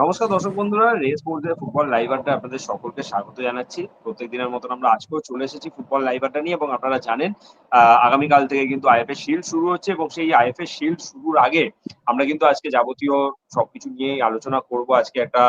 নমস্কার দর্শক বন্ধুরা রেস বলতে ফুটবল লাইভ আড্ডা আপনাদের সকলকে স্বাগত জানাচ্ছি। প্রত্যেক দিনের মতন আমরা আজকেও চলে এসেছি ফুটবল লাইভ আড্ডা নিয়ে এবং আপনারা জানেন আগামীকাল থেকে কিন্তু আইএফএ শিল্ড শুরু হচ্ছে এবং সেই আইএফএ শিল্ড শুরুর আগে আমরা কিন্তু আজকে যাবতীয় সবকিছু নিয়ে আলোচনা করব। আজকে একটা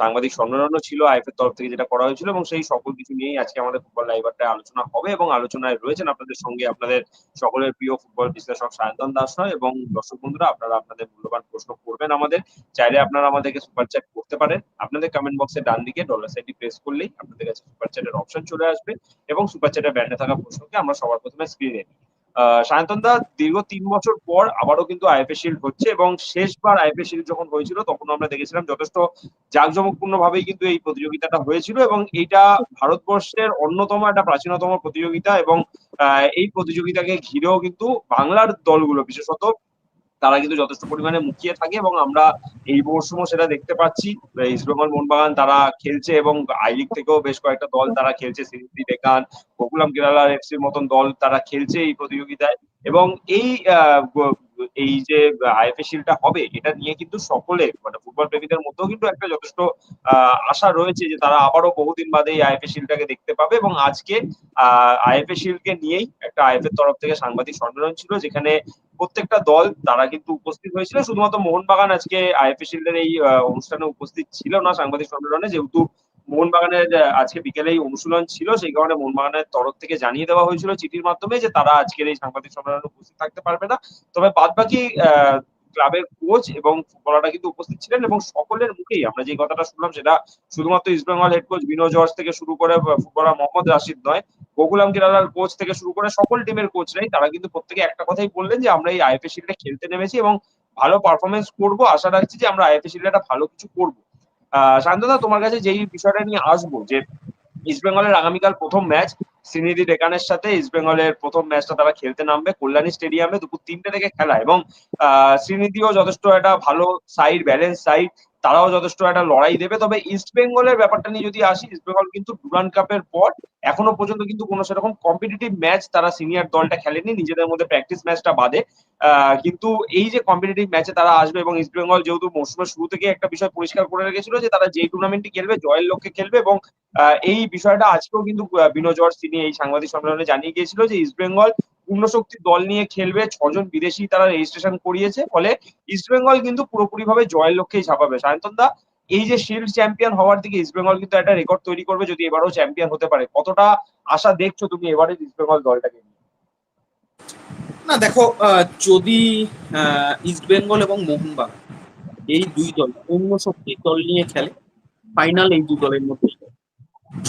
সাংবাদিক সম্মেলনও ছিল আইএফএর তরফ থেকে যেটা করা হয়েছিল এবং সেই সকল কিছু নিয়েই আজকে আমাদের ফুটবল লাইভ আড্ডায় আলোচনা হবে এবং আলোচনায় রয়েছেন আপনাদের সঙ্গে আপনাদের সকলের প্রিয় ফুটবল বিশ্লেষক সায়ন্তন দাস নয় এবং দর্শক বন্ধুরা, আপনারা আপনাদের মূল্যবান প্রশ্ন করবেন আমাদের। চাইলে আপনারা আমাদেরকে সুপার চ্যাট করতে পারেন। আপনাদের কমেন্ট বক্সের ডান দিকে ডলার সাইনটি প্রেস করলেই আপনাদের কাছে সুপার চ্যাটের অপশন চলে আসবে এবং সুপার চ্যাটের ব্যান্ডে থাকা প্রশ্নকে আমরা সবার প্রথমে স্ক্রিনে নিই। সায়ন্তন দা, দীর্ঘ তিন বছর পর আবারও কিন্তু আইএফএ শিল্ড হচ্ছে এবং শেষবার আইএফএ শিল্ড যখন হয়েছিল তখন আমরা দেখেছিলাম যথেষ্ট জাঁকজমকপূর্ণ ভাবেই কিন্তু এই প্রতিযোগিতাটা হয়েছিল এবং এটা ভারতবর্ষের অন্যতম একটা প্রাচীনতম প্রতিযোগিতা এবং এই প্রতিযোগিতাকে ঘিরেও কিন্তু বাংলার দলগুলো, বিশেষত তারা কিন্তু যথেষ্ট পরিমাণে মুখিয়ে থাকে এবং আমরা এই মরশুমও সেটা দেখতে পাচ্ছি। ইস্টবেঙ্গল মোহনবাগান তারা খেলছে এবং আই লিগ থেকেও বেশ কয়েকটা দল তারা খেলছে। সিরিজি ডেকান গোকুলাম কেরালার এফসির মতন দল তারা খেলছে এই প্রতিযোগিতায়। এবং এই এই যে আইএফএ শিলটা হবে, এটা নিয়ে কিন্তু সকলে মানে ফুটবল প্রেমীদের মধ্যেও কিন্তু একটা যথেষ্ট আশা রয়েছে যে তারা আবারও বহুদিন বাদে এই আইএফএ শিলটাকে দেখতে পাবে এবং আজকে আইএফএ শিলকে নিয়েই একটা আইএফএর তরফ থেকে সাংবাদিক সম্মেলন ছিল, যেখানে প্রত্যেকটা দল তারা কিন্তু উপস্থিত হয়েছিল। শুধুমাত্র মোহনবাগান আজকে আইএফএ শিল্ডের এই অনুষ্ঠানে উপস্থিত ছিল না সাংবাদিক সম্মেলনে, যেহেতু মোহনবাগানের আজকে বিকেলে এই অনুশীলন ছিল, সেই কারণে মোহনবাগানের তরফ থেকে জানিয়ে দেওয়া হয়েছিল চিঠির মাধ্যমে যে তারা আজকের এই সাংবাদিক সম্মেলনে উপস্থিত থাকতে পারবে না। তবে বাদ বাকি ক্লাবের কোচ এবং ফুটবলাররা কিন্তু উপস্থিত ছিলেন এবং সকলের মুখেই আমরা যে কথাটা শুনলাম সেটা শুধুমাত্র East Bengal head coach Bino George থেকে শুরু করে ফুটবলার মোহাম্মদ রাশিদ নয় গোকুলাম কেরালার কোচ থেকে শুরু করে সকল টিমের কোচরাই তারা কিন্তু প্রত্যেকে একটা কথাই বললেন যে, আমরা এই আইএফএ শিল্ডে খেলতে নেমেছি এবং ভালো পারফরমেন্স করব। আশা রাখছি যে আমরা আইএফএ শিল্ডে একটা ভালো কিছু করব। শান্তদা, তোমার কাছে যেই বিষয়টা নিয়ে আসব, যে ইস্ট বেঙ্গলের আগামীকাল প্রথম ম্যাচ সিনিদি ডেকানের সাথে ইস্ট বেঙ্গলের প্রথম ম্যাচটা তারা খেলতে নামবে কল্যাণী স্টেডিয়ামে দুপুর তিনটে থেকে খেলা এবং, আহ, শ্রীনিধিও যথেষ্ট একটা ভালো সাইড ব্যালেন্স সাইড তারাও যথেষ্ট একটা লড়াই দেবে। তবে ইস্ট বেঙ্গলের ব্যাপারটা নিয়ে যদি আসি ইস্ট বেঙ্গল কিন্তু ডুরান কাপের পর এখনও পর্যন্ত কিন্তু কোনো সেরকম কম্পিটিটিভ ম্যাচ তারা সিনিয়র দলটা খেলেনি। নিজেদের মধ্যে প্র্যাকটিস ম্যাচটা বাদে। কিন্তু এই যে কম্পিটিটিভ ম্যাচে তারা আসবে এবং ইস্ট বেঙ্গল যেহেতু মৌসুমের শুরু থেকে একটা বিষয় পরিষ্কার করে রেখেছিল যে তারা যেই টুর্নামেন্টটি খেলবে জয়ের লক্ষ্যে খেলবে এবং এই বিষয়টা আজকেও কিন্তু আহ, বিনো জর্জ তিনি এই সাংবাদিক সম্মেলনে জানিয়ে গিয়েছিল যে ইস্ট বেঙ্গল পূর্ণ শক্তির দল নিয়ে খেলবে, ছজন বিদেশি তারা রেজিস্ট্রেশন করিয়েছে, ফলে ইস্টবেঙ্গল কিন্তু পুরোপুরি ভাবে জয়ের লক্ষ্যেই ঝাঁপাবে। সায়ন্তন দা, এই যে শিল্ড চ্যাম্পিয়ন হওয়ার দিকে ইস্টবেঙ্গল কিন্তু একটা রেকর্ড তৈরি করবে যদি এবারও চ্যাম্পিয়ন হতে পারে। কতটা আশা দেখছ তুমি এবারে ইস্টবেঙ্গল দলটাকে না, দেখো যদি ইস্ট বেঙ্গল এবং মোহনবাগান এই দুই দল অন্য শক্তির দল নিয়ে খেলে ফাইনাল এই দুই দলের মধ্যে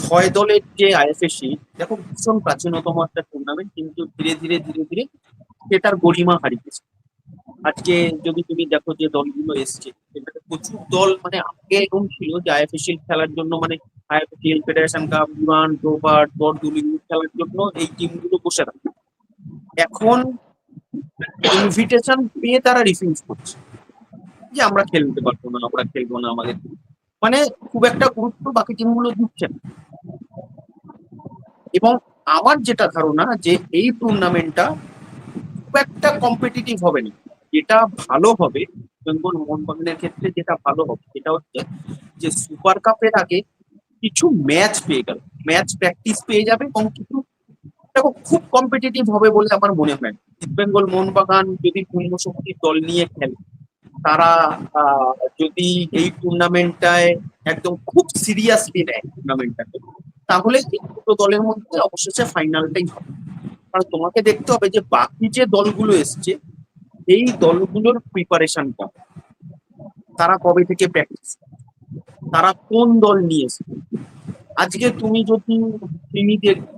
ছয় দলের যে আইএফএসি, দেখো ভীষণ প্রাচীনতম একটা টুর্নামেন্ট কিন্তু ধীরে ধীরে ধীরে ধীরে সেটার গরিমা হারিয়েছে। আজকে যদি তুমি দেখো যে দলগুলো এসছে প্রচুর দল মানে আগে এরকম ছিল যে আইএফএসি খেলার জন্য মানে আইএফএসএল ফেডারেশন কাপ ডুরান ডোভার বরদুলি খেলার জন্য এই টিমগুলো বসে থাকে। এখন ইনভিটেশন পেয়ে তারা রিফিউজ করছে যে আমরা খেলতে পারব না, আমরা খেলব না আমাদের। মানে খুব একটা গুরুত্ব বাকি টিমগুলো দিচ্ছে না। এবং আমার যেটা ধারণা যে এই টুর্নামেন্টটা খুব একটা কম্পিটিটিভ হবে না। যেটা ভালো হবে, বেঙ্গল মোহনবাগানের ক্ষেত্রে যেটা ভালো হবে, সেটা হচ্ছে যে সুপার কাপের আগে কিছু ম্যাচ পেয়ে গেল। ম্যাচ প্র্যাকটিস পেয়ে যাবে এবং কিছু দেখো, খুব কম্পিটিটিভ হবে বলে আমার মনে হয়। ইস্ট বেঙ্গল মোহনবাগান যদি পূর্ণ শক্তির দল নিয়ে খেলে তারা যদি এই টুর্নামেন্টটায় একদম খুব সিরিয়াসলি নেয় টুর্নামেন্টটাকে তাহলে এই দুটো দলের মধ্যে অবশেষে ফাইনালটাই হবে? কারণ তোমাকে দেখতে হবে যে বাকি যে দলগুলো এসছে এই দলগুলোর প্রিপারেশনটা তারা কবে থেকে প্র্যাকটিস তারা কোন দল নিয়ে এসছে? আজকে তুমি যদি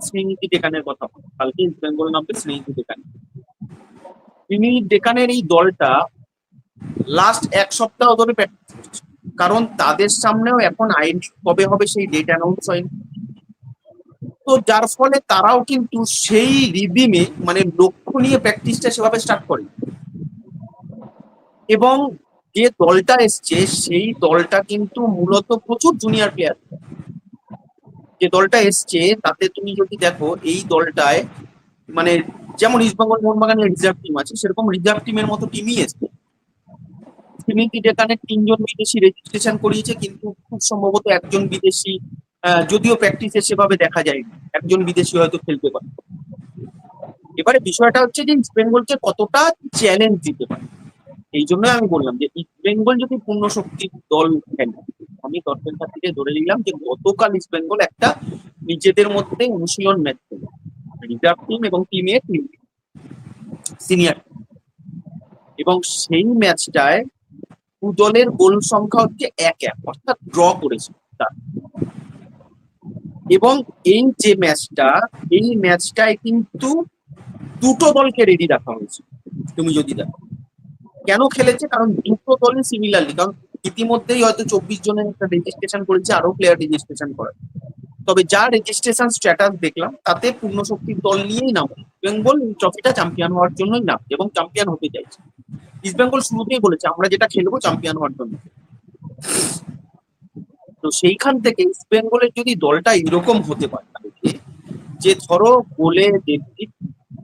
শ্রীনিধি ডেকানের কথা বলো, কালকে ইস্ট বেঙ্গল নামবে শ্রীনিধি ডেকান শ্রীনিধি ডেকানের এই দলটা লাস্ট এক সপ্তাহ ধরে প্র্যাকটিস কারণ তাদের সামনেও এখন আইন কবে হবে সেই ডেট অ্যানাউন্স হয়নি। তো যার ফলে তারাও কিন্তু সেই রিদিমে মানে লক্ষ্য নিয়ে প্র্যাকটিসটা সেভাবে স্টার্ট করে এবং যে দলটা এসছে, সেই দলটা কিন্তু মূলত প্রচুর জুনিয়র প্লেয়ার যে দলটা এসছে, তাতে তুমি যদি দেখো, এই দলটায় মানে যেমন ইস্টবেঙ্গল মোহনবাগানের রিজার্ভ টিম আছে, সেরকম রিজার্ভ টিমের মতো টিমই এসছে। ডেকানের তিনজন বিদেশি রেজিস্ট্রেশন করিয়েছে, কিন্তু খুব সম্ভবত একজন বিদেশি যদিও প্র্যাকটিসে সেভাবে দেখা যায়নি। একজন বিদেশি হয়তো খেলতে পারে। এবারে বিষয়টা হচ্ছে যে ইস্ট বেঙ্গলকে কতটা চ্যালেঞ্জ দিতে পারে? এই জন্য আমি বললাম যে ইস্ট বেঙ্গল যদি পূর্ণ শক্তির দল খেলে, আমি কাছ থেকে ধরে নিলাম যে গতকাল ইস্ট বেঙ্গল একটা নিজেদের মধ্যে অনুশীলন ম্যাচ খেলে। রিজার্ভ টিম এবং টিম এ টিম সিনিয়র এবং সেই ম্যাচটায় দু দলের গোল সংখ্যা হচ্ছে এক এক, অর্থাৎ ড্র করেছে এবং এই যে ম্যাচটা এই ম্যাচটায় কিন্তু দুটো দলকে রেডি রাখা হয়েছে তুমি যদি দেখো। কেন খেলেছে? কারণ দুটো দলই সিমিলারলি কারণ ইতিমধ্যেই হয়তো চব্বিশ জনের একটা রেজিস্ট্রেশন করেছে আরও প্লেয়ার রেজিস্ট্রেশন করে তবে যা রেজিস্ট্রেশন স্ট্যাটাস দেখলাম, তাতে পূর্ণ শক্তির দল নিয়েই নাম। বেঙ্গল ট্রফিটা চ্যাম্পিয়ন হওয়ার জন্যই নাম, এবং চ্যাম্পিয়ন হতে চাইছে। ইস্ট বেঙ্গল শুরুতেই বলেছে, আমরা যেটা খেলব চ্যাম্পিয়ন হওয়ার জন্য। তো সেইখান থেকে ইস্ট বেঙ্গলের যদি দলটা এরকম হতে পারে, যে ধরো গোলে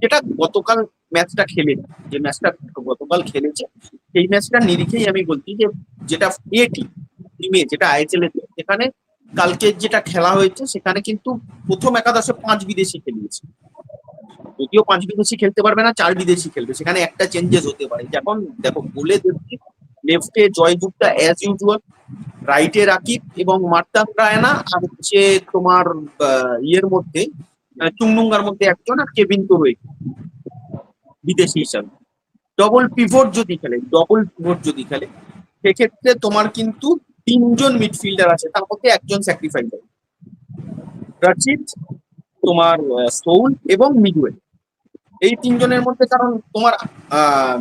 যেটা গতকাল ম্যাচটা খেলে যে ম্যাচটা গতকাল খেলেছে, সেই ম্যাচটা নিরিখেই আমি বলছি যে যেটা এ টিমে যেটা আইএসএল এ সেখানে কালকে যেটা খেলা হয়েছে, সেখানে কিন্তু প্রথম একাদশে পাঁচ বিদেশি খেলিয়েছে। যদিও পাঁচ বিদেশি খেলতে পারবে না চার বিদেশি খেলবে। সেখানে একটা চেঞ্জেস হতে পারে। যেমন দেখো গোলে দেখছি লেফটে জয়গুপ্তা অ্যাজ ইউজুয়াল রাইটে রাকিব এবং মার্তান রায়না আর হচ্ছে তোমার ইয়ের মধ্যে আহ, চুংডুঙ্গার মধ্যে একজন আর কেবিন তো রয়েছে বিদেশি হিসাবে। ডবল পিভট যদি খেলে ডবল পিভট যদি খেলে সেক্ষেত্রে তোমার কিন্তু তিনজন মিডফিল্ডার আছে তার মধ্যে একজন স্যাক্রিফাইস রচিত তোমার সৌল এবং মিডওয়েল। এই তিনজনের মধ্যে কারণ তোমার আহ,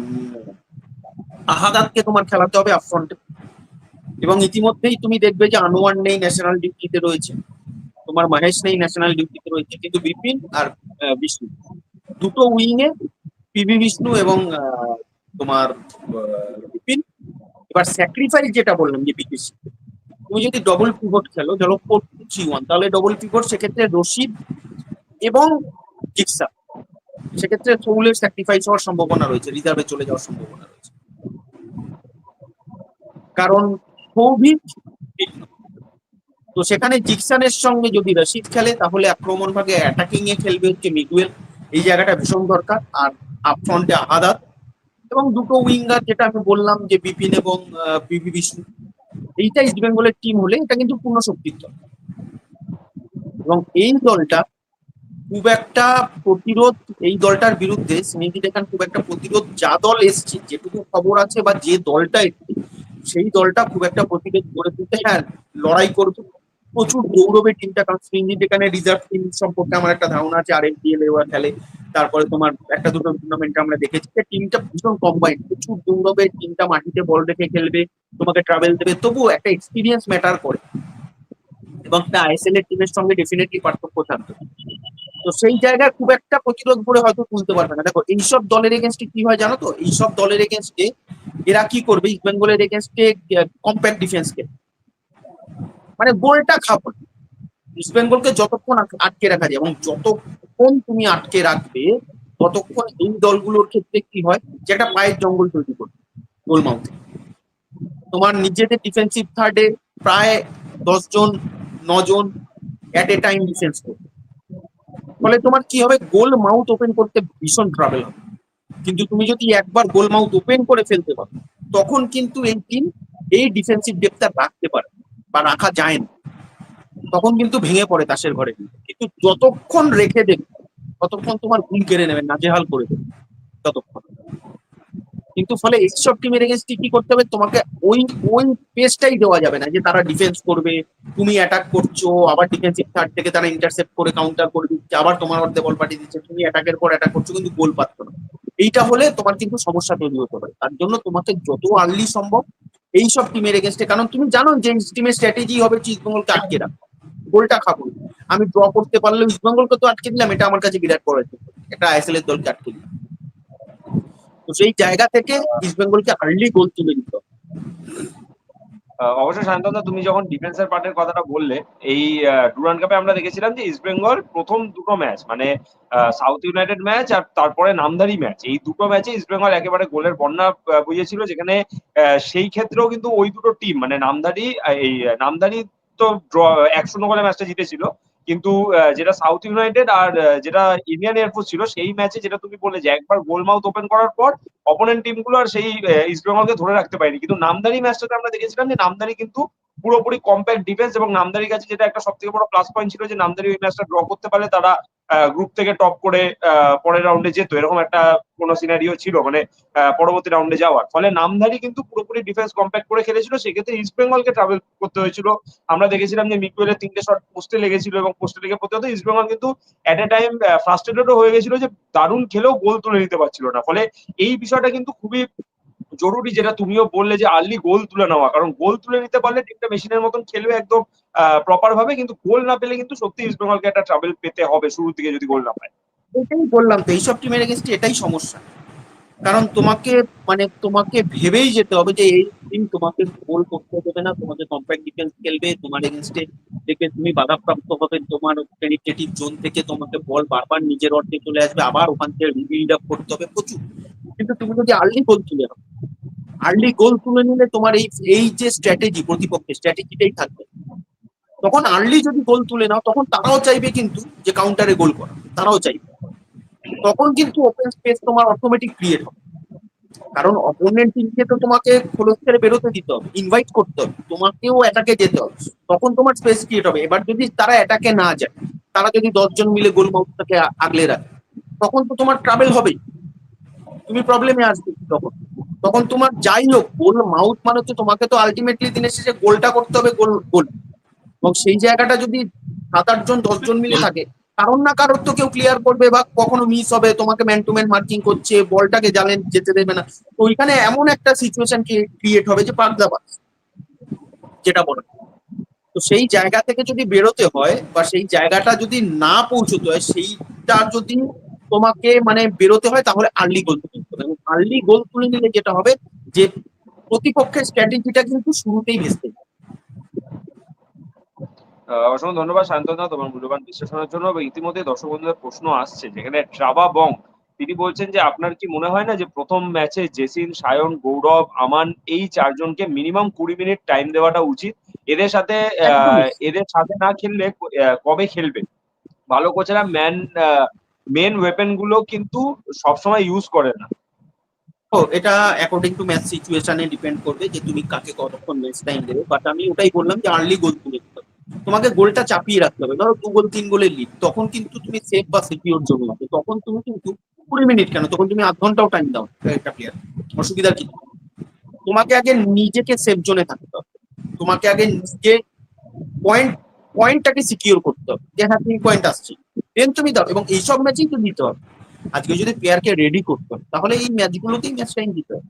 আহাদাতকে তোমার খেলাতে হবে আপফ্রন্টে এবং ইতিমধ্যেই তুমি দেখবে যে আনোয়ার নেই ন্যাশনাল ডিউটিতে রয়েছে। তোমার মহেশ নেই ন্যাশনাল ডিউটিতে রয়েছে। কিন্তু বিপিন আর বিষ্ণু। দুটো উইংয়ে পিভি বিষ্ণু এবং তোমার বিপিন। এবার স্যাক্রিফাইস যেটা বললাম যে বিপিসি তুমি যদি ডবল পিভট খেলো ধরো ফোর থ্রি ওয়ান তাহলে ডবল পিভট সেক্ষেত্রে রশিদ এবং জিক্সা। সেক্ষেত্রে সৌলের স্যাক্রিফাইস হওয়ার সম্ভাবনা রয়েছে, রিজার্ভে চলে যাওয়ার সম্ভাবনা রয়েছে। কারণ তো সেখানে জিকসানের সঙ্গে যদি রশিদ খেলে, তাহলে আক্রমণ ভাগে অ্যাটাকিং এ খেলবে হচ্ছে মিগুয়েল। এই জায়গাটা ভীষণ দরকার, আর আপফ্রন্টে আহাদাত। এবং দুটো উইঙ্গার যেটা আমি বললাম যে বিপিন এবং পিভি বিষ্ণু, এইটা ইস্ট বেঙ্গলের টিম হলে এটা কিন্তু পূর্ণ শক্তির দল। এবং এই দলটা খুব একটা প্রতিরোধ এই দলটার বিরুদ্ধে স্মৃতি দেখান খুব একটা প্রতিরোধ যা দল এসছে, যেটুকু খবর আছে বা যে দলটা এসছে, সেই দলটা খুব একটা প্রতিরোধ গড়ে তুলতে হ্যাঁ লড়াই করবে। প্রচুর গৌরবের টিমটা কারণ স্মৃতি এখানে রিজার্ভ টিম সম্পর্কে আমার একটা ধারণা আছে আর পি এল খেলে, তারপরে তোমার একটা দুটো টুর্নামেন্ট আমরা দেখেছি। টিমটা ভীষণ কম্বাইন্ড প্রচুর গৌরবের টিমটা মাটিতে বল রেখে খেলবে, তোমাকে ট্রাভেল দেবে, তবুও একটা এক্সপিরিয়েন্স ম্যাটার করে। এবং তা আইএসএল এর টিমের সঙ্গে ডেফিনেটলি পার্থক্য থাকবে। তো সেই জায়গায় খুব একটা প্রতিরোধ করে হয়তো তুলতে পারবে না। দেখো, এইসব দলের এগেনস্টে কি হয় জানো তো? এইসব দলের এগেনস্টে এরা কি করবে? ইস্ট বেঙ্গলের এগেনস্টে কম্প্যাক্ট ডিফেন্স কে। মানে গোলটা খাব। ইস্ট বেঙ্গলকে যতক্ষণ আটকে রাখা যায়, এবং যতক্ষণ তুমি আটকে রাখবে, ততক্ষণ এই দলগুলোর ক্ষেত্রে কি হয়? যে একটা পায়ের জঙ্গল তৈরি করবে, গোল মাউথে। তোমার নিজেদের ডিফেন্সিভ থার্ডে প্রায় দশজন, নজন অ্যাট এ টাইম ডিফেন্স করবে। ফলে তোমার কি হবে? গোল মাউথ ওপেন করতে ভীষণ ট্রাভেল হবে। কিন্তু তুমি যদি একবার গোল মাউথ ওপেন করে ফেলতে পারো, তখন কিন্তু এই টিম এই ডিফেন্সিভ ডেপটা রাখতে পারে বা রাখা যায় না। তখন কিন্তু ভেঙে পড়ে তাসের ঘরে। কিন্তু যতক্ষণ রেখে দেবে, ততক্ষণ তোমার ঘুম কেড়ে নেবে, নাজেহাল করে দেবে। ততক্ষণ। কিন্তু ফলে এইসব টিমের এগেনস্টে কি করতে হবে? তোমাকে ওই ওই পেসটাই দেওয়া যাবে না যে তারা ডিফেন্স করবে, তুমি অ্যাটাক করছ, আবার ডিফেন্সিভ থার্ড থেকে তারা ইন্টারসেপ্ট করে কাউন্টার করে দিচ্ছে, আবার তোমার অর্ধে বল পাঠিয়ে দিচ্ছে, তুমি অ্যাটাকের পর অ্যাটাক করছ, কিন্তু গোল পাচ্ছ না। এইটা হলে তোমার কিন্তু সমস্যা তৈরি হতে পারে। তার জন্য তোমাকে যত আর্লি সম্ভব এই সব টিমের এগেনস্টে কারণ তুমি জানো যে টিমের স্ট্র্যাটেজি হবে যে ইস্টবেঙ্গলকে আটকে রাখা গোলটা খাব। আমি ড্র করতে পারলেও ইস্টবেঙ্গলকে তো আটকে দিলাম, এটা আমার কাছে বিরাট বড় একটা আইএসএল এর দলকে আটকে দিলাম। তো সেই জায়গা থেকে ইস্টবেঙ্গলকে আর্লি গোল তুলে দিতে। অবশ্যই শান্তদা, তুমি যখন ডিফেন্সের পার্টের কথাটা বললে, এই ডুরান কাপে আমরা দেখেছিলাম যে ইস্ট বেঙ্গল প্রথম দুটো ম্যাচ মানে সাউথ ইউনাইটেড ম্যাচ আর তারপরে নামধারী ম্যাচ এই দুটো ম্যাচে ইস্ট বেঙ্গল একেবারে গোলের বন্যা বইয়েছিল যেখানে সেই ক্ষেত্রেও কিন্তু ওই দুটো টিম মানে নামধারী এই নামধারী তো ড্র এক শূন্য গোলে ম্যাচটা জিতেছিল। কিন্তু যেটা সাউথ ইউনাইটেড আর যেটা ইন্ডিয়ান এয়ারফোর্স ছিল, সেই ম্যাচে যেটা তুমি বলে যে একবার গোল মাউথ ওপেন করার পর অপোনেন্ট টিমগুলো আর সেই ইস্টবেঙ্গলকে ধরে রাখতে পারেনি। কিন্তু নামদারি ম্যাচটাতে আমরা দেখেছিলাম যে নামদারি কিন্তু পুরোপুরি কম্প্যাক্ট ডিফেন্স এবং নামদারির কাছে যেটা একটা সব থেকে বড় প্লাস পয়েন্ট ছিল যে নামদারি ওই ম্যাচটা ড্র করতে পারলে তারা গ্রুপ থেকে টপ করে পরের রাউন্ডে যেত। এরকম একটা কোনো সিনারিও ছিল মানে পরবর্তী রাউন্ডে যাওয়ার। ফলে নামধারী কিন্তু পুরোপুরি ডিফেন্স কম্প্যাক্ট করে খেলেছিল। সেক্ষেত্রে ইস্ট বেঙ্গলকে ট্রাভেল করতে হয়েছিল। আমরা দেখেছিলাম যে মিকুয়েলের তিনটে শট পোস্টে লেগেছিল এবং পোস্টে লেগে প্রতিহত ইস্ট বেঙ্গল কিন্তু অ্যাট এ টাইম ফ্রাস্ট্রেটেডও হয়ে গেছিল যে দারুণ খেলেও গোল তুলে নিতে পারছিল না। ফলে এই বিষয়টা কিন্তু খুবই জরুরি যেটা তুমিও বললে যে আর্লি গোল তুলে নেওয়া। কারণ গোল তুলে নিতে পারলে টিমটা মেশিনের মতন খেলবে একদম প্রপার ভাবে। কিন্তু গোল না পেলে কিন্তু সত্যি ইস্ট বেঙ্গলকে একটা ট্রাভেল পেতে হবে শুরুর দিকে যদি গোল না পায়। এটাই বললাম তো, এইসব টিমের এগেনস্টে এটাই সমস্যা। কারণ তোমাকে মানে তোমাকে ভেবেই যেতে হবে যে এই টিম তোমাকে গোল করতে দেবে না, তোমাকে কম্প্যাক্ট ডিফেন্স খেলবে, তোমার এগেনস্টে দেখে তুমি বাধাপ্রাপ্ত হবে, তোমার পেনিট্রেটিভ জোন থেকে তোমাকে বল বারবার নিজের অর্ধে চলে আসবে, আবার ওখান থেকে রিবিল্ড আপ করতে হবে প্রচুর। কিন্তু তুমি যদি আর্লি গোল তুলে নাও আর্লি গোল তুলে নিলে তোমার এই এই যে স্ট্র্যাটেজি প্রতিপক্ষের স্ট্র্যাটেজিটাই থাকবে। তখন আর্লি যদি গোল তুলে নাও, তখন তারাও চাইবে কিন্তু যে কাউন্টারে গোল করা, তারাও চাইবে। তখন কিন্তু ওপেন স্পেস তোমার অটোমেটিক ক্রিয়েট হবে। কারণ অপোনেন্ট টিমকে তো তোমাকে খোলস ছেড়ে বেরোতে দিতে হবে ইনভাইট করতে হবে, তোমাকেও অ্যাটাকে যেতে হবে। তখন তোমার স্পেস ক্রিয়েট হবে। এবার যদি তারা অ্যাটাকে না যায়, তারা যদি দশজন মিলে গোল মাউথটাকে আগলে রাখে, তখন তো তোমার ট্রাভেল হবেই। তুমি প্রবলেমে আসবে তখন। তখন তোমার যাই হোক গোল মাউথ মানে তো তোমাকে তো আলটিমেটলি দিনের শেষে গোলটা করতে হবে গোল গোল এবং সেই জায়গাটা যদি সাত আটজন দশজন মিলে থাকে কারণ না কারোর তো কেউ ক্লিয়ার করবে বা কখনো মিস হবে, তোমাকে ম্যান টু ম্যান মার্কিং করছে, বলটাকে জালেন যেতে দেবে না। তো ওইখানে এমন একটা সিচুয়েশন ক্রিয়েট হবে যে পাগলাবাজ যেটা বলে। তো সেই জায়গা থেকে যদি বেরোতে হয় বা সেই জায়গাটা যদি না পৌঁছতে হয়, সেইটা যদি তোমাকে মানে বেরোতে হয়, তাহলে আর্লি গোল তুলে নিতে হবে। আর্লি গোল তুলে নিলে যেটা হবে যে প্রতিপক্ষের স্ট্র্যাটেজিটা কিন্তু শুরুতেই ভেস্তে যাবে। অসংখ্য ধন্যবাদ শান্তনা তোমার মূল্যবান বিশ্লেষণের জন্য এবং ইতিমধ্যে দর্শক বন্ধুদের প্রশ্ন আসছে যেখানে ট্রাবা বং তিনি বলছেন যে আপনার কি মনে হয় না যে প্রথম ম্যাচে জেসিন সায়ন গৌরব আমান এই চারজনকে মিনিমাম কুড়ি মিনিট টাইম দেওয়াটা উচিত? এদের সাথে এদের সাথে না খেললে কবে খেলবে? ভালো কোচেরা ম্যান মেন ওয়েপেনগুলো কিন্তু সবসময় ইউজ করে না। তো এটা অ্যাকর্ডিং টু ম্যাচ সিচুয়েশনে ডিপেন্ড করবে যে তুমি কাকে কতক্ষণ ম্যাচ টাইম দেবে। বাট আমি ওটাই বললাম যে আর্লি গোল হবে তোমাকে গোলটা চাপিয়ে রাখতে হবে। ধরো দু গোল, তিন গোলের লিড তখন কিন্তু তুমি সেফ বা সিকিউর জন্য তখন তুমি কিন্তু কুড়ি মিনিট কেন? তখন তুমি আধ ঘন্টাও টাইম দাও। একটা প্লেয়ার অসুবিধার কিছু নেই। তোমাকে আগে নিজেকে সেফ জোনে থাকতে হবে। তোমাকে আগে নিজে পয়েন্ট পয়েন্টটাকে সিকিউর করতে হবে। যে হ্যাঁ তিন পয়েন্ট আসছে। দেন তুমি দাও। এবং এইসব ম্যাচেই তো দিতে হবে। আজকে যদি প্লেয়ারকে রেডি করতে হবে তাহলে এই ম্যাচগুলোতেই ম্যাচ টাইম দিতে হবে।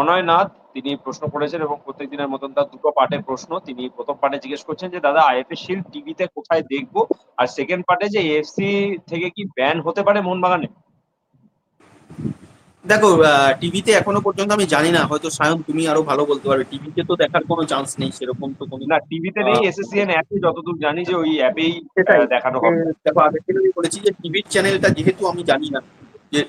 অনয় নাথ তিনি প্রশ্ন করেছেন এবং প্রত্যেক দিনের মতন তার দুটো পার্টের প্রশ্ন। তিনি প্রথম পার্টে জিজ্ঞেস করছেন যে দাদা আইএফএ শিল্ড টিভিতে কোথায় দেখব? আর সেকেন্ড পার্টে যে এএফসি থেকে কি ব্যান হতে পারে মোহনবাগানে? দেখো টিভিতে এখনও পর্যন্ত আমি জানি না হয়তো সায়ন তুমি আরও ভালো বলতে পারবে টিভিতে তো দেখার কোনো চান্স নেই সেরকম তো কোনো না টিভিতে নেই এসএসসিএন অ্যাপে যতদূর জানি যে ওই অ্যাপেই দেখানো হবে। দেখো আমি বলেছি যে টিভির চ্যানেলটা যেহেতু আমি জানি না যে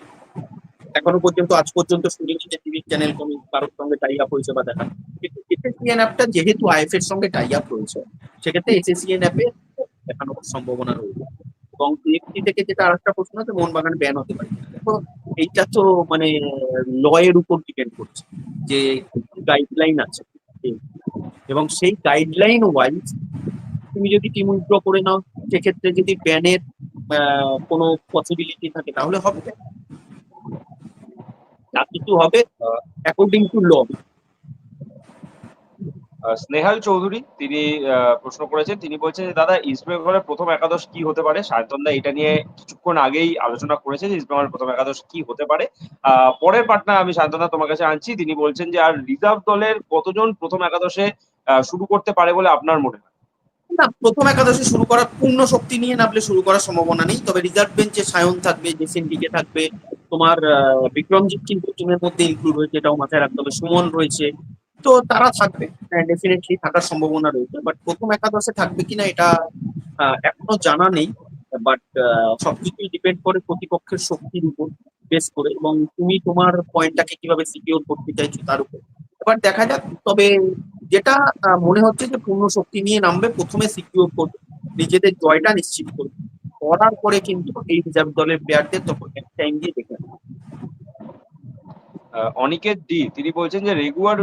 এখনও পর্যন্ত, আজ পর্যন্ত শুনিনি যে টিভির চ্যানেল কোনো কারোর সঙ্গে টাই আপ হয়েছে বা দেখা কিন্তু এসএসসিএন অ্যাপটা যেহেতু আইএফ এর সঙ্গে টাই আপ রয়েছে, সেক্ষেত্রে এসএসসিএন অ্যাপে দেখানোর সম্ভাবনা রয়েছে। এবং টিএফটি থেকে যেটা আরেকটা প্রশ্ন আছে, মোহনবাগান ব্যান হতে পারে। দেখো এইটা তো মানে ল এর উপর ডিপেন্ড করছে যে গাইডলাইন আছে। এবং সেই গাইডলাইন ওয়াইজ তুমি যদি টিম উইথড্র করে নাও, সেক্ষেত্রে যদি ব্যানের কোনো পসিবিলিটি থাকে, তাহলে হবে। কিছু হবে অ্যাকর্ডিং টু ল স্নেহাল চৌধুরী, তিনি প্রশ্ন করেছেন, তিনি বলছেন যে, দাদা ইস্ট বেঙ্গলের প্রথম একাদশ কি হতে পারে? সায়ন্তনদা এটা নিয়ে কিছুক্ষণ আগেই আলোচনা করেছে যে ইস্ট বেঙ্গলের প্রথম একাদশ কি হতে পারে। পরের পাটনা আমি শান্তনা তোমার কাছে আনছি। তিনি বলছেন যে, আর রিজার্ভ দলের কতজন প্রথম একাদশে শুরু করতে পারে বলে আপনার মনে হয়? না, প্রথম একাদশে শুরু করার পূর্ণ শক্তি নিয়ে নামলে শুরু করার সম্ভাবনা নেই, তবে রিজার্ভ বেঞ্চে সায়ন থাকবে জেসিন ডিকে থাকবে, তোমার বিক্রমজিৎ কিন্তু টিমের মধ্যে ইনক্লুড হয়েছে, এটাও মাথায় রাখতে হবে, সুমন রয়েছে। তো তারা থাকবে ডেফিনেটলি থাকার সম্ভাবনা রয়েছে বাট প্রথম একাদশে থাকবে কিনা এটা এখনও জানা নেই বাট সবকিছুই ডিপেন্ড করে প্রতিপক্ষের শক্তির উপর বেস করে, এবং তুমি তোমার পয়েন্টটাকে কীভাবে সিকিউর করতে চাইছো তার উপর। এবার দেখা যাক, তবে যেটা মনে হচ্ছে যে পূর্ণ শক্তি নিয়ে নামবে প্রথমে সিকিউর করবে নিজেদের জয়টা নিশ্চিত করবে। করার পরে কিন্তু এই রিজার্ভ দলের প্লেয়ারদের তখন টাইম দিয়ে দেখে অনিকেত ডি তিনি বলছেন যে রেগুলার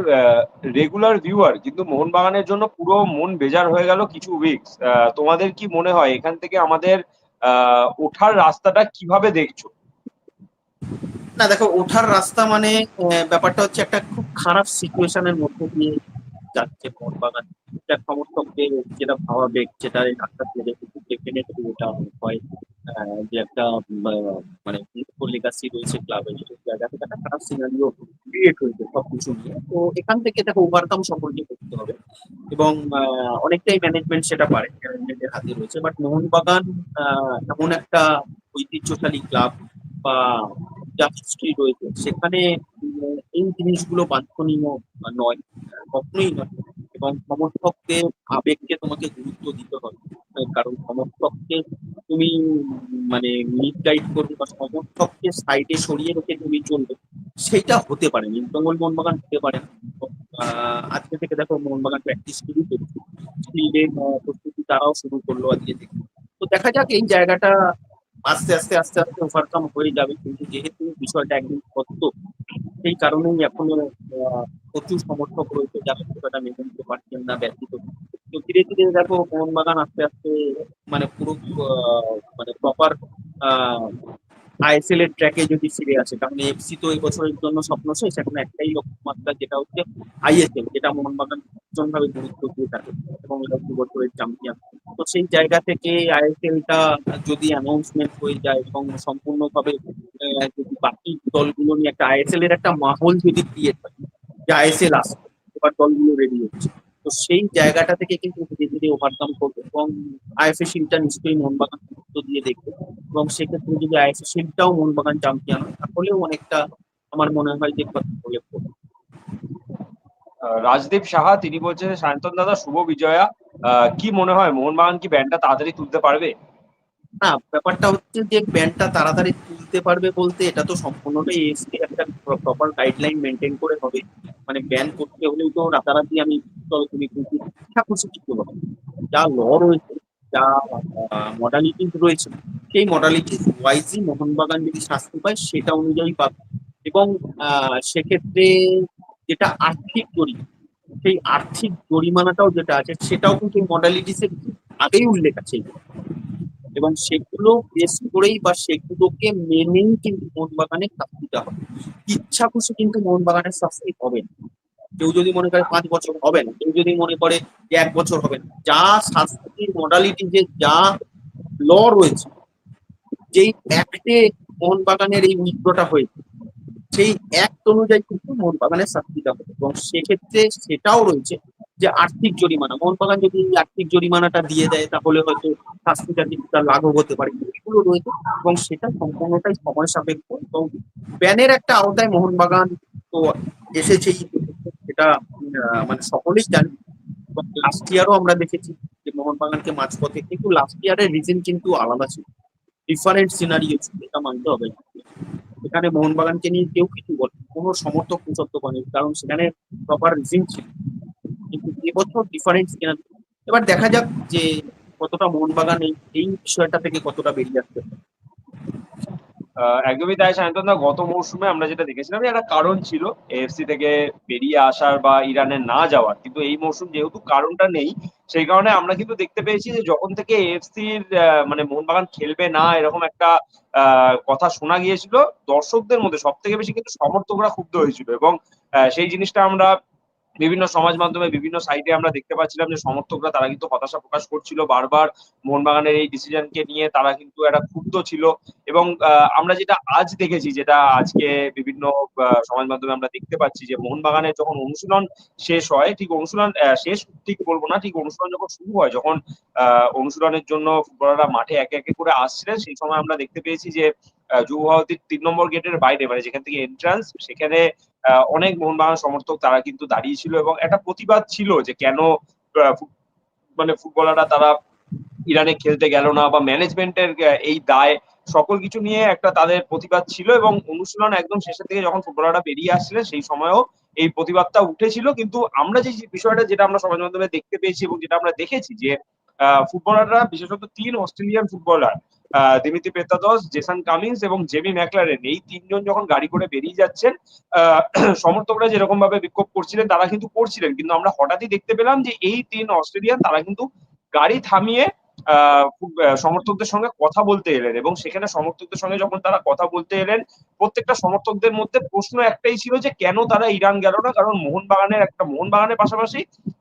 রেগুলার ভিউয়ার কিন্তু মোহনবাগানের জন্য পুরো মন বেজার হয়ে গেল কিছু উইকস তোমাদের কি মনে হয় এখান থেকে আমাদের আহ, ওঠার রাস্তাটা কীভাবে দেখছ? না দেখো ওঠার রাস্তা মানে ব্যাপারটা হচ্ছে একটা খুব খারাপ সিচুয়েশনের মধ্যে দিয়ে যাচ্ছে মোহনবাগান এটা সমর্থকদের যেটা ভাবাবেগ, যেটা এই দিয়ে দেখেছি ডেফিনেটলি এটা হয়। যে একটা মানে লিগাসি রয়েছে ক্লাবের জায়গা থেকে একটা খারাপ সিনারিও ক্রিয়েট হয়েছে সবকিছু নিয়ে। তো এখান থেকে দেখো ওভারকাম সকলকে করতে হবে। এবং অনেকটাই ম্যানেজমেন্ট সেটা পারে ম্যানেজমেন্টের হাতে রয়েছে। বাট মোহনবাগান এমন একটা ঐতিহ্যশালী ক্লাব বা যা হিস্ট্রি রয়েছে। সেখানে এই জিনিসগুলো বাঞ্ছনীয় নয়। কখনোই নয়। এবং সমর্থকদের আবেগকে তোমাকে গুরুত্ব দিতে হবে। কারণ সমর্থককে তুমি মানে মিড গাইড করবে বা সমর্থককে সাইডে সরিয়ে রেখে তুমি চলবে সেইটা হতে পারে। নীলকমল মোহনবাগান হতে পারে। আজকে থেকে দেখো মোহনবাগান প্র্যাকটিস শুরু করছে। প্রস্তুতি তারাও শুরু করল আজকে থেকে। তো দেখা যাক এই জায়গাটা আস্তে আস্তে আস্তে আস্তে ওভারকাম হয়ে যাবে। কিন্তু যেহেতু বিষয়টা একদিন সত্য, সেই কারণেই এখনও প্রচুর সমর্থক রয়েছে যারা বিষয়টা মেনে নিতে পারছেন না ব্যতীত। তো ধীরে ধীরে দেখো, মোহনবাগান আস্তে আস্তে মানে পুরো মানে প্রপার আইএসএল এর ট্র্যাকে যদি ফিরে আসে, কারণ এফসি তো এই বছরের জন্য স্বপ্ন শেষ, এখন একটাই লক্ষ্যমাত্রা যেটা হচ্ছে আইএসএল যেটা মোহনবাগান ভীষণভাবে গুরুত্ব দিয়ে থাকে এবং এটা দু বছরের চ্যাম্পিয়ন তো সেই জায়গা থেকে আইএসএলটা যদি অ্যানাউন্সমেন্ট হয়ে যায় এবং সম্পূর্ণভাবে যদি বাকি দলগুলো নিয়ে একটা আইএসএল এর একটা মাহল যদি ক্রিয়েট হয়, যে আইএসএল আসবে, এবার দলগুলো রেডি হচ্ছে, তো সেই জায়গাটা থেকে কিন্তু ধীরে ধীরে ওভারকাম করবে এবং আইএফএ শিলটা নিশ্চয়ই মোহনবাগান গুরুত্ব দিয়ে দেখবে এবং সেক্ষেত্রে যদি আইএফএ শিলটাও মোহনবাগান চ্যাম্পিয়ন তাহলেও অনেকটা আমার মনে হয় যে কথা বলে রাজদীপ সাহা তিনি বলছেন সায়ন্তন দাদা শুভ বিজয়া। কি মনে হয় মোহনবাগান কি ব্যান্ডটা তাড়াতাড়ি তুলতে পারবে? না ব্যাপারটা হচ্ছে যে ব্যান্ডটা তাড়াতাড়ি তুলতে পারবে বলতে এটা তো সম্পূর্ণটাই এসকে একটা প্রপার গাইডলাইন মেনটেন করে হবে। মানে ব্যান করতে হলেও তো রাতারাতি আমি চলো তুমি ইচ্ছা খুশি কিছু হবে যা ল রয়েছে যা মডালিটিস রয়েছে। সেই মডালিটিস ওয়াইজই মোহনবাগান যদি শাস্তি পায়, সেটা অনুযায়ী পাবে। এবং সেক্ষেত্রে যেটা আর্থিক জরিমানা সেই আর্থিক জরিমানাটাও যেটা আছে, সেটাও কিন্তু মডালিটিসের আগেই উল্লেখ আছে। এবং সেগুলো বেস করেই বা সেগুলোকে মেনেই কিন্তু মোহনবাগানের শাস্তিটা হবে। ইচ্ছা খুশি কিন্তু মোহনবাগানের শাস্তি হবে না। কেউ যদি মনে করে পাঁচ বছর হবে না, কেউ যদি মনে করে যে এক বছর হবে না, যা শাস্তির মডালিটি যে যা ল রয়েছে, যেই অ্যাক্টে মোহনবাগানের এই উইথড্রটা হয়েছে, সেই অ্যাক্ট অনুযায়ী কিন্তু মোহনবাগানের শাস্তিটা হবে। এবং সেক্ষেত্রে সেটাও রয়েছে যে আর্থিক জরিমানা মোহনবাগান যদি আর্থিক জরিমানাটা দিয়ে দেয়, তাহলে হয়তো শাস্তিটা কিছুটা লাঘব হতে পারে। এগুলো রয়েছে এবং সেটা সম্পূর্ণটাই সময় সাপেক্ষ। এবং ব্যানের একটা আওতায় মোহনবাগান তো এসেছেই আহ, মানে সকলেই জানি। এবং লাস্ট ইয়ারও আমরা দেখেছি যে মোহনবাগানকে মাঝপথে কিন্তু লাস্ট ইয়ারের রিজন কিন্তু আলাদা ছিল। ডিফারেন্ট সিনারিও ছিল এটা মানতে হবে। এখানে মোহনবাগানকে নিয়ে কেউ কিছু বলে কোনো সমর্থক কুচত্ব করেনি কারণ সেখানে প্রপার রিজিম ছিল। কিন্তু এবছর ডিফারেন্ট সিনারি এবার দেখা যাক যে কতটা মোহনবাগান এই বিষয়টা থেকে কতটা বেরিয়ে আসতে পারে। একদমই তাই সায়ন্তন দা। গত মৌসুমে আমরা যেটা দেখেছিলাম একটা কারণ ছিল এএফসি থেকে বেরিয়ে আসার বা ইরানে না যাওয়ার। কিন্তু এই মৌসুম যেহেতু কারণটা নেই, সেই কারণে আমরা কিন্তু দেখতে পেয়েছি যে যখন থেকে এএফসির মানে মোহনবাগান খেলবে না এরকম একটা কথা শোনা গিয়েছিল, দর্শকদের মধ্যে সব থেকে বেশি কিন্তু সমর্থকরা ক্ষুব্ধ হয়েছিল। এবং সেই জিনিসটা আমরা বিভিন্ন সমাজ মাধ্যমে, বিভিন্ন সাইটে আমরা দেখতে পাচ্ছিলাম যে সমর্থকরা তারা কিন্তু হতাশা প্রকাশ করছিল। বারবার মোহনবাগানের এই ডিসিশনকে নিয়ে তারা কিন্তু একটা ক্ষুব্ধ ছিল এবং আমরা যেটা আজ দেখেছি, যেটা আজকে বিভিন্ন সমাজ মাধ্যমে আমরা দেখতে পাচ্ছি যে মোহনবাগানের যখন অনুশীলন শেষ হয়, ঠিক অনুশীলন শেষ ঠিক বলব না, ঠিক অনুশীলন যখন শুরু হয়, যখন অনুশীলনের জন্য ফুটবলাররা মাঠে একে একে করে আসছিলেন, সেই সময় আমরা দেখতে পেয়েছি যে যুবভারতীর তিন নম্বর গেটের বাইরে মানে যেখান থেকে এন্ট্রান্স সেখানে অনেক মোহনবাগান সমর্থক তারা কিন্তু দাঁড়িয়ে ছিল এবং একটা প্রতিবাদ ছিল যে কেন মানে ফুটবলাররা তারা ইরানে খেলতে গেল না বা ম্যানেজমেন্টের এই দায়, সকল কিছু নিয়ে একটা তাদের প্রতিবাদ ছিল এবং অনুশীলন একদম শেষের দিকে যখন ফুটবলাররা বেরিয়ে আসছিলেন, সেই সময়ও এই প্রতিবাদটা উঠেছিল। কিন্তু আমরা যে বিষয়টা যেটা আমরা সমাজ মাধ্যমে দেখতে পেয়েছি এবং যেটা আমরা দেখেছি যে ফুটবলাররা, বিশেষত তিন অস্ট্রেলিয়ান ফুটবলার আহ, পেতাদস জেসান কামিন্স এবং জেমি ম্যাকলারেন। এই তিনজন যখন গাড়ি করে বেরিয়ে যাচ্ছেন সমর্থকরা যেরকম ভাবে বিক্ষোভ করছিলেন তারা কিন্তু করছিলেন। কিন্তু আমরা হঠাৎই দেখতে পেলাম যে এই তিন অস্ট্রেলিয়ান তারা কিন্তু গাড়ি থামিয়ে সমর্থকদের সঙ্গে কথা বলতে এলেন এবং সেখানে সমর্থকদের সঙ্গে যখন তারা কথা বলতে এলেন, প্রত্যেকটা সমর্থকদের মধ্যে প্রশ্ন একটাই ছিল যে কেন তারা ইরান গেল না? কারণ মোহনবাগানের একটা, মোহনবাগানের পাশাপাশি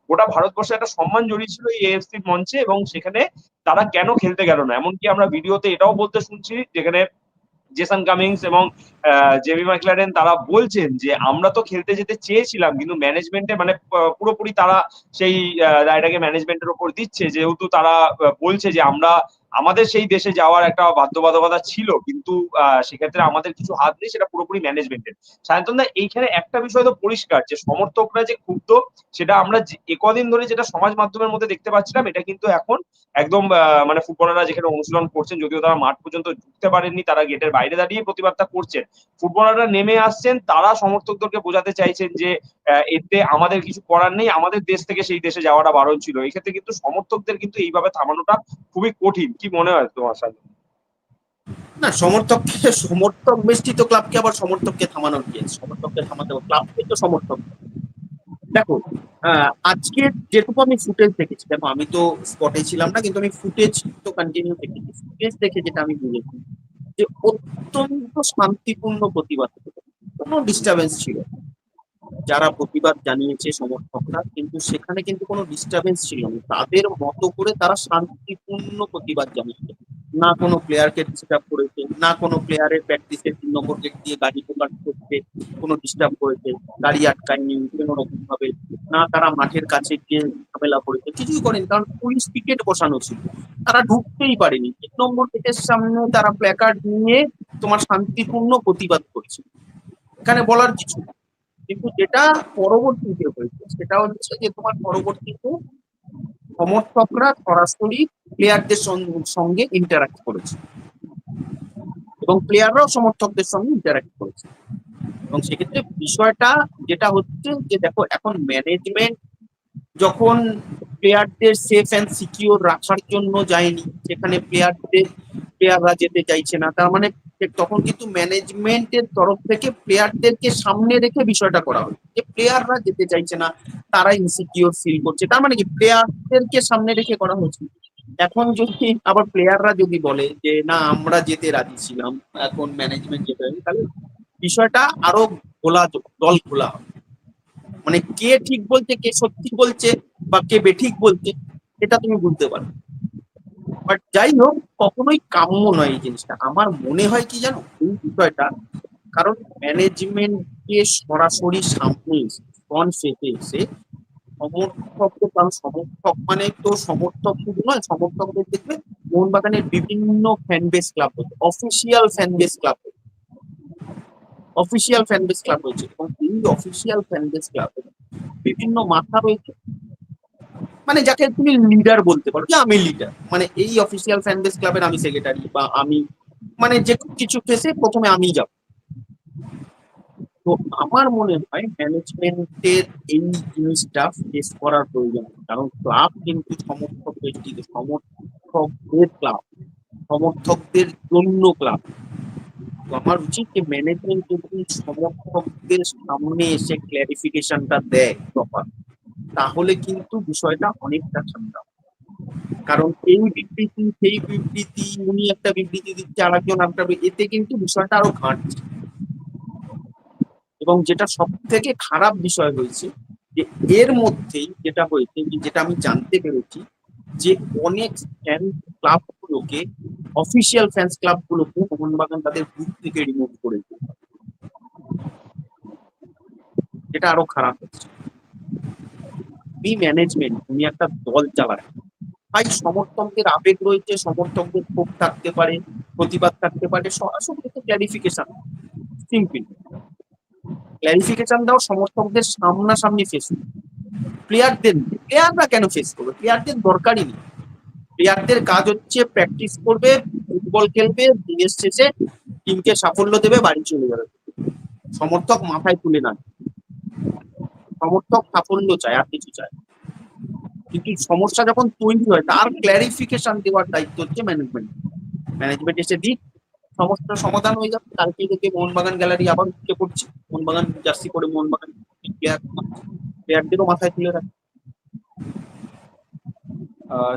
গোটা ভারতবর্ষে একটা সম্মান জড়িয়ে ছিল এই এফসি মঞ্চে এবং সেখানে তারা কেন খেলতে গেল না? এমনকি আমরা ভিডিওতে এটাও বলতে শুনছি যেখানে জেসন কামিংস এবং জেবি ম্যাকলারেন তারা বলছেন যে, আমরা তো খেলতে যেতে চেয়েছিলাম, কিন্তু ম্যানেজমেন্টে মানে পুরোপুরি তারা সেই রায়টাকে ম্যানেজমেন্টের উপর দিচ্ছে। যেহেতু তারা বলছে যে, আমরা আমাদের সেই দেশে যাওয়ার একটা বাধ্যবাধকতা ছিল, কিন্তু সেক্ষেত্রে আমাদের কিছু হাত নেই, সেটা পুরোপুরি ম্যানেজমেন্টের সায়ন্তন দা, এইখানে একটা বিষয় তো পরিষ্কার, যে সমর্থকরা যে ক্ষুব্ধ, সেটা আমরা যে- এ কদিন ধরে যেটা সমাজ মাধ্যমের মধ্যে দেখতে পাচ্ছিলাম, এটা কিন্তু এখন একদম মানে ফুটবলাররা যেখানে অনুশীলন করছেন, যদিও তারা মাঠ পর্যন্ত ঢুকতে পারেননি, তারা গেটের বাইরে দাঁড়িয়ে প্রতিবাদটা করছেন। ফুটবলাররা নেমে আসছেন, তারা সমর্থকদেরকে বোঝাতে চাইছেন যে এতে আমাদের কিছু করার নেই। আমাদের দেশ থেকে সেই দেশে যাওয়াটা বারণ ছিল। এই ক্ষেত্রে কিন্তু সমর্থকদের কিন্তু এইভাবে থামানোটা খুবই কঠিন। কি মনে হয় তোমার সাথে? না সমর্থককে সমর্থক বেষ্টিত ক্লাবকে আবার সমর্থককে থামানোর কি সমর্থককে থামাতে ক্লাবকে তো সমর্থক। দেখো আজকে যেটুকু আমি ফুটেজ দেখেছি, দেখো, আমি তো স্পটে ছিলাম না, কিন্তু আমি ফুটেজ তো কন্টিনিউ দেখেছি। ফুটেজ দেখে যেটা আমি বুঝেছি, যে অত্যন্ত শান্তিপূর্ণ প্রতিবাদ কোনো ডিস্টারবেন্স ছিল না। যারা প্রতিবাদ জানিয়েছে সমর্থকরা, কিন্তু সেখানে কিন্তু কোনো ডিস্টারবেন্স ছিল না। তাদের মতো করে তারা শান্তিপূর্ণ প্রতিবাদ জানিয়েছে। না কোনো প্লেয়ারকে ডিস্টার্ব করেছে, না কোনো প্লেয়ারের প্র্যাকটিসে তিন নম্বর গেট দিয়ে গাড়ি প্রকাশ করতে কোনো ডিস্টার্ব করেছে, গাড়ি আটকায়নি কোনো রকম ভাবে না তারা মাঠের কাছে গিয়ে ঝামেলা করেছে, কিছুই করেনি, কারণ পুলিশ পিকেট বসানো ছিল। তারা ঢুকতেই পারেনি। তিন নম্বর গেটের সামনে তারা প্ল্যাকার্ড নিয়ে তোমার শান্তিপূর্ণ প্রতিবাদ করছে। এখানে বলার কিছু নেই। কিন্তু যেটা পরবর্তীতে হয়েছে, সেটা হচ্ছে যে তোমার পরবর্তীতে সমর্থকরা সরাসরি প্লেয়ারদের সঙ্গে ইন্টারাক্ট করেছে। এবং প্লেয়াররাও সমর্থকদের সঙ্গে ইন্টারাক্ট করেছে। এবং সেক্ষেত্রে বিষয়টা যেটা হচ্ছে যে দেখো, এখন ম্যানেজমেন্ট যখন প্লেয়ারদের সেফ অ্যান্ড সিকিউর রাখার জন্য যায়নি, সেখানে প্লেয়ারদের প্লেয়াররা যেতে চাইছে না, তার মানে তখন কিন্তু ম্যানেজমেন্টের তরফ থেকে প্লেয়ারদেরকে সামনে রেখে বিষয়টা করা হয়। যে প্লেয়াররা যেতে চাইছে না তারা ইনসিকিউর ফিল করছে। তার মানে কি? প্লেয়ারদেরকে সামনে রেখে করা হয়েছে এখন যদি আবার প্লেয়াররা যদি বলে যে, না, আমরা যেতে রাজি ছিলাম, এখন ম্যানেজমেন্ট যেতে তাহলে বিষয়টা আরও খোলা, দল খোলা মানে কে ঠিক বলছে, কে সত্যি বলছে, বা কে বেঠিক বলছে, এটা তুমি বুঝতে পারো বাট যাই হোক কখনোই কাম্য নয় এই জিনিসটা। আমার মনে হয় কি জানো, এই বিষয়টা, কারণ ম্যানেজমেন্টকে সরাসরি সামনে ফ্রন্ট এসে সমর্থককে কারণ সমর্থক মানে তো সমর্থক শুধু নয়, সমর্থকদের দেখবে মোহনবাগানের বিভিন্ন ফ্যান বেস ক্লাব হচ্ছে official fan base club official fan base club রয়েছে এবং এই অফিসিয়াল ফ্যান বেস ক্লাবে বিভিন্ন মাথা রয়েছে মানে যাকে তুমি লিডার বলতে পারো, যে আমি লিডার মানে এই অফিসিয়াল ফ্যান বেস ক্লাবের আমি সেক্রেটারি বা আমি মানে যে কিছু কেসে প্রথমে আমি যাব। তো আমার মনে হয় ম্যানেজমেন্টের এই জিনিসটা ফেস করার প্রয়োজন। কারণ ক্লাব কিন্তু সমর্থক ব্যক্তিত সমর্থকদের ক্লাব সমর্থকদের জন্য ক্লাব তো আমার উচিত যে ম্যানেজমেন্ট যদি সমর্থকদের সামনে এসে ক্ল্যারিফিকেশনটা দেয় প্রপার তাহলে কিন্তু বিষয়টা অনেকটা ঠান্ডা। কারণ এই বিবৃতি, সেই বিবৃতি, উনি একটা বিবৃতি দিচ্ছে আর একজন একটা এতে কিন্তু বিষয়টা আরও ঘাঁটছে। এবং যেটা সব থেকে খারাপ বিষয় হয়েছে, যে এর মধ্যেই যেটা হয়েছে যেটা আমি জানতে পেরেছি, যে অনেক ফ্যান ক্লাব গুলোকে অফিসিয়াল ফ্যান্স ক্লাব গুলোকে মোহনবাগান তাদের গ্রুপ থেকে রিমুভ করেছে। এটা আরও খারাপ হচ্ছে। তুমি ম্যানেজমেন্ট তুমি একটা দল চালায়। ভাই, সমর্থকদের আবেগ রয়েছে, সমর্থকদের ক্ষোভ থাকতে পারে, প্রতিবাদ থাকতে পারে সরাসরি তো ক্ল্যারিফিকেশন সিম্পল ক্ল্যারিফিকেশন দাও, সমর্থকদের সামনাসামনি ফেস প্লেয়ারদের প্লেয়াররা কেন ফেস করবে? প্লেয়ারদের দরকারই নেই। প্লেয়ারদের কাজ হচ্ছে প্র্যাকটিস করবে ফুটবল খেলবে, দিনের শেষে টিমকে সাফল্য দেবে, বাড়ি চলে যাবে। সমর্থক মাথায় তুলে না সমর্থক সাফল্য চায়, আর কিছু চায় কিন্তু সমস্যা যখন তৈরি হয়, তার ক্ল্যারিফিকেশন দেওয়ার দায়িত্ব হচ্ছে ম্যানেজমেন্ট ম্যানেজমেন্ট এসে দিক, সমস্যার সমাধান হয়ে যাবে কালকে থেকে মোহনবাগান গ্যালারি আবার উঠে পড়ছে। মোহনবাগান জার্সি করে মোহনবাগান প্লেয়ার প্লেয়ারদেরও মাথায় তুলে রাখে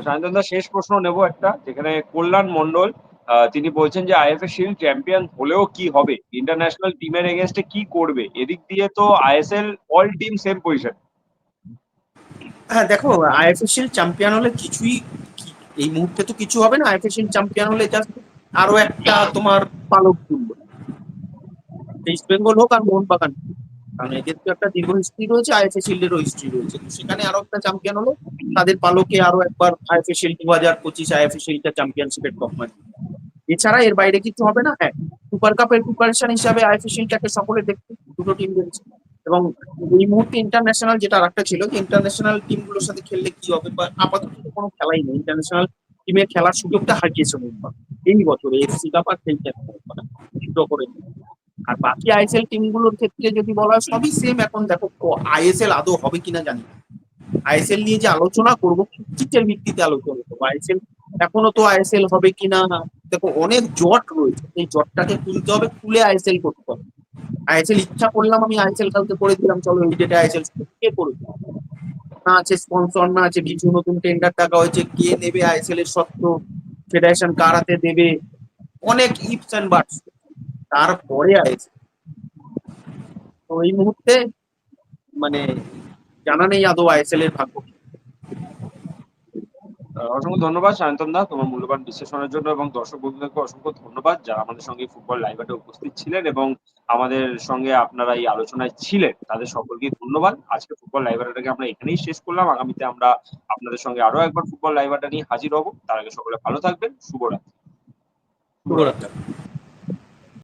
সায়ন্তন শেষ প্রশ্ন নেব একটা, যেখানে কল্যাণ মন্ডল তিনি বলছেন যে আইএফএ শিল্ড চ্যাম্পিয়ন হলেও কি হবে? ইন্টারন্যাশনাল টিমের এগেনস্টে কি করবে? এদিক দিয়ে তো ISL all team same position হ্যাঁ দেখো আইএফএ শিল্ড চ্যাম্পিয়ন হলে কিছুই এই মুহূর্তে তো কিছু হবে না। আইএফএসএল চ্যাম্পিয়ন হলে জাস্ট আরও একটা তোমার পালক তুলবে। ইস্ট বেঙ্গল হোক আর মোহনবাগান। কারণ এদের তো একটা দীর্ঘ হিস্ট্রি রয়েছে আইএফএ শিল্ডেরও হিস্ট্রি রয়েছে। তো সেখানে আরও একটা চ্যাম্পিয়ন হলো, তাদের পালকে আরও একবার আইএফএ শিল্ড দু হাজার পঁচিশ আইএফএ শিল্ডটা চ্যাম্পিয়নশিপের কম্পানি এছাড়া এর বাইরে কিছু হবে না? হ্যাঁ সুপার কাপের প্রিপারেশন হিসাবে আইএফএ শিল্ডটাকে সকলে দেখতে দুটো টিম দেখছে। এবং এই মুহূর্তে ইন্টারন্যাশনাল যেটা আরেকটা ছিল, যে ইন্টারন্যাশনাল টিমগুলোর সাথে খেললে কি হবে বা আপাতত কোনো খেলাই নেই। ইন্টারন্যাশনাল টিমের খেলার সুযোগটা হারিয়েছে মুম্বাই। এই বছরে এফসি কাপ আর খেলতে করে। আর বাকি আইএসএল টিমগুলোর ক্ষেত্রে যদি বলা হয় সবই সেম এখন দেখো আইএসএল আদৌ হবে কিনা জানি আইএসএল নিয়ে যে আলোচনা করব কিসের ভিত্তিতে আলোচনা করব আইএসএল এখনও তো আইএসএল হবে কিনা দেখো অনেক জট রয়েছে এই জটটাকে খুলতে হবে খুলে আইএসএল করতে হবে আইএসএল ইচ্ছা করলাম আমি আইএসএল কালকে করে দিলাম চলো এই ডেটে আইএসএল কে করবে না আছে স্পন্সর না আছে কিছু নতুন টেন্ডার টাকা হয়েছে কে নেবে আইএসএল এর সত্ত্ব ফেডারেশন কার হাতে দেবে অনেক ইফস অ্যান্ড বাটস তারপরে আইএসএল তো এই মুহূর্তে মানে জানা নেই আদৌ আইএসএল এর ভাগ্য অসংখ্য ধন্যবাদ সায়ন্তন দা তোমার মূল্যবান বিশ্লেষণের জন্য এবং দর্শক বন্ধুদেরকে অসংখ্য ধন্যবাদ যারা আমাদের সঙ্গে ফুটবল লাইভে উপস্থিত ছিলেন এবং আমাদের সঙ্গে আপনারা এই আলোচনায় ছিলেন। তাদের সকলকে ধন্যবাদ। আজকে ফুটবল লাইব্রেরিটাকে আমরা এখানেই শেষ করলাম। আগামীতে আমরা আপনাদের সঙ্গে আরও একবার ফুটবল লাইব্রেরিটা নিয়ে হাজির হব। তার আগে সকলে ভালো থাকবেন। শুভরাত্রি। শুভরাত্রি।